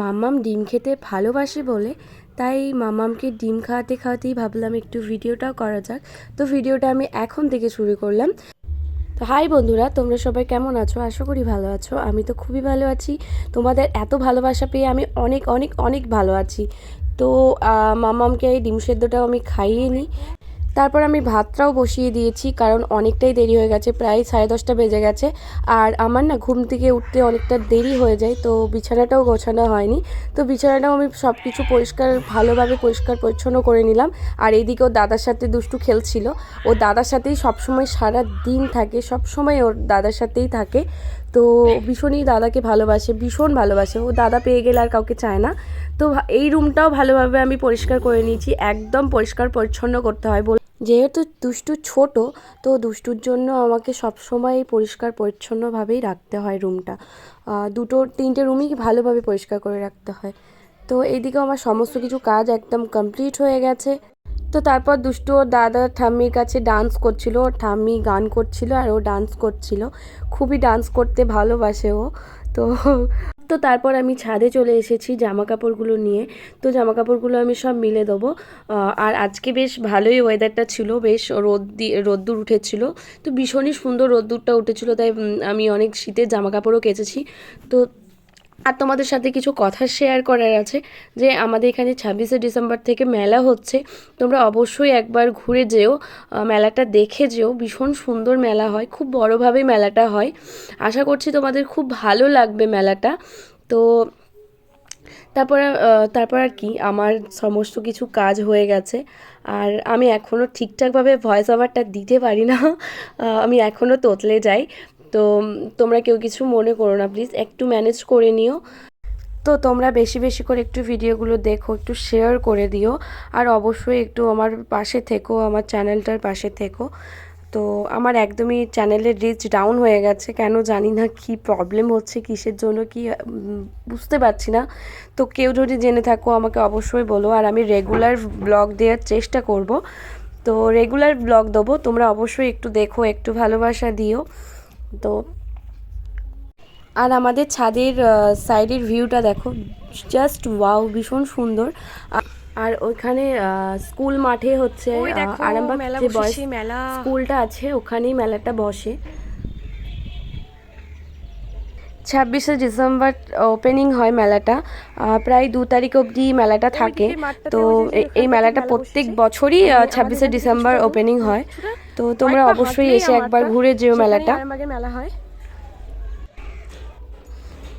মাম্মাম ডিম খেতে ভালোবাসে বলে, তাই মামামকে ডিম খাওয়াতে খাওয়াতেই ভাবলাম একটু ভিডিওটাও করা যাক। তো ভিডিওটা আমি এখন থেকে শুরু করলাম। তো হাই বন্ধুরা, তোমরা সবাই কেমন আছো? আশা করি ভালো আছো। আমি তো খুবই ভালো আছি। তোমাদের এত ভালোবাসা পেয়ে আমি অনেক অনেক অনেক ভালো আছি। তো মামামকে এই ডিম সেদ্ধটাও আমি খাইয়ে নিই। তারপর আমি ভাতটাও বসিয়ে দিয়েছি, কারণ অনেকটাই দেরি হয়ে গেছে, প্রায় সাড়ে দশটা বেজে গেছে। আর আমার না ঘুম থেকে উঠতে অনেকটা দেরি হয়ে যায়, তো বিছানাটাও গোছানো হয়নি। তো বিছানাটাও আমি সব কিছু পরিষ্কার, ভালোভাবে পরিষ্কার পরিচ্ছন্ন করে নিলাম। আর এইদিকে ওর দাদার সাথে দুষ্টু খেলছিল। ও দাদার সাথেই সবসময় সারা দিন থাকে সব সময় ওর দাদার সাথেই থাকে। তো ভীষণই দাদাকে ভালোবাসে, ভীষণ ভালোবাসে। ও দাদা পেয়ে গেলে আর কাউকে চায় না। তো এই রুমটাও ভালোভাবে আমি পরিষ্কার করে নিয়েছি, একদম পরিষ্কার পরিচ্ছন্ন করতে হয় যেহেতু দুষ্টু ছোট, তো দুষ্টুর জন্য আমাকে সবসময় পরিষ্কার পরিচ্ছন্নভাবেই রাখতে হয় রুমটা। দুটো, তিনটে রুমই ভালোভাবে পরিষ্কার করে রাখতে হয়। তো এইদিকে আমার সমস্ত কিছু কাজ একদম কমপ্লিট হয়ে গেছে। তো তারপর দুষ্টু ওর দাদা ঠাম্মির কাছে ডান্স করছিল ঠাম্মি গান করছিল আর ও ডান্স করছিল। খুবই ডান্স করতে ভালোবাসে ও। তো তো তারপর আমি ছাদে চলে এসেছি জামা কাপড়গুলো নিয়ে। তো জামা কাপড়গুলো আমি সব মিলে দেবো। আর আজকে বেশ ভালোই ওয়েদারটা ছিল, বেশ রোদ দিয়ে রোদ্দুর উঠেছিল। তো ভীষণই সুন্দর রোদ্দুরটা উঠেছিল, তাই আমি অনেক শীতের জামা কাপড়ও কেচেছি। তো আর তোমাদের সাথে কিছু কথা শেয়ার করার আছে, যে আমাদের এখানে ছাব্বিশে ডিসেম্বর থেকে মেলা হচ্ছে। তোমরা অবশ্যই একবার ঘুরে যেও মেলাটা দেখে যেও। ভীষণ সুন্দর মেলা হয়, খুব বড়োভাবে মেলাটা হয়। আশা করছি তোমাদের খুব ভালো লাগবে মেলাটা। তো তারপর তারপর আর কি, আমার সমস্ত কিছু কাজ হয়ে গেছে। আর আমি এখনও ঠিকঠাকভাবে ভয়েস ওভারটা দিতে পারি না। আমি এখনও তোতলে যাই। তো তোমরা কেউ কিছু মনে করো না প্লিজ একটু ম্যানেজ করে নিও। তো তোমরা বেশি বেশি করে একটু ভিডিওগুলো দেখো, একটু শেয়ার করে দিও, আর অবশ্যই একটু আমার পাশে থেকো, আমার চ্যানেলটার পাশে থেকো। তো আমার একদমই চ্যানেলের রিচ ডাউন হয়ে গেছে, কেন জানি না কি প্রবলেম হচ্ছে, কিসের জন্য কি বুঝতে পারছি না। তো কেউ যদি জেনে থাকো, আমাকে অবশ্যই বলো, আর আমি রেগুলার ব্লগ দেওয়ার চেষ্টা করব। তো রেগুলার ব্লগ দেবো, তোমরা অবশ্যই একটু দেখো, একটু ভালোবাসা দিও। তো আর আমাদের ছাদের সাইডের ভিউটা দেখো জাস্ট ওয়াও ভীষণ সুন্দর আর ওইখানে স্কুল মাঠে হচ্ছে আরামবাগ যে বয়স মেলা। স্কুলটা আছে ওখানেই মেলাটা বসে ছাব্বিশে ডিসেম্বর ওপেনিং হয় মেলাটা। প্রায় দু তারিখ অবধি মেলাটা থাকে। তো এই মেলাটা প্রত্যেক বছরই ছাব্বিশে ডিসেম্বর ওপেনিং হয়। তো তোমরা অবশ্যই এসে একবার ঘুরে যেও মেলাটা। মেলা হয়।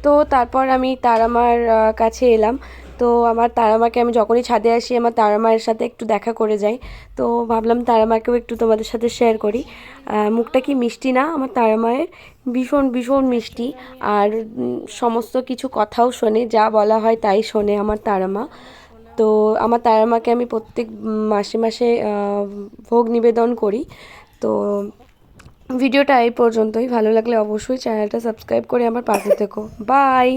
তো তারপর আমি তার আমার কাছে এলাম। তো আমার তারামাকে আমি যখনই ছাদে আসি, আমার তারামায়ের সাথে একটু দেখা করে যাই। তো ভাবলাম তারামাকেও একটু তোমাদের সাথে শেয়ার করি। মুখটা কি মিষ্টি না? আমার তারামায়ের ভীষণ ভীষণ মিষ্টি। আর সমস্ত কিছু কথাও শোনে, যা বলা হয় তাই শোনে আমার তারামা। তো আমার তারামাকে আমি প্রত্যেক মাসে মাসে ভোগ নিবেদন করি। তো ভিডিওটা এই পর্যন্তই। ভালো লাগলে অবশ্যই চ্যানেলটা সাবস্ক্রাইব করে আমার পাশে থেকো। বাই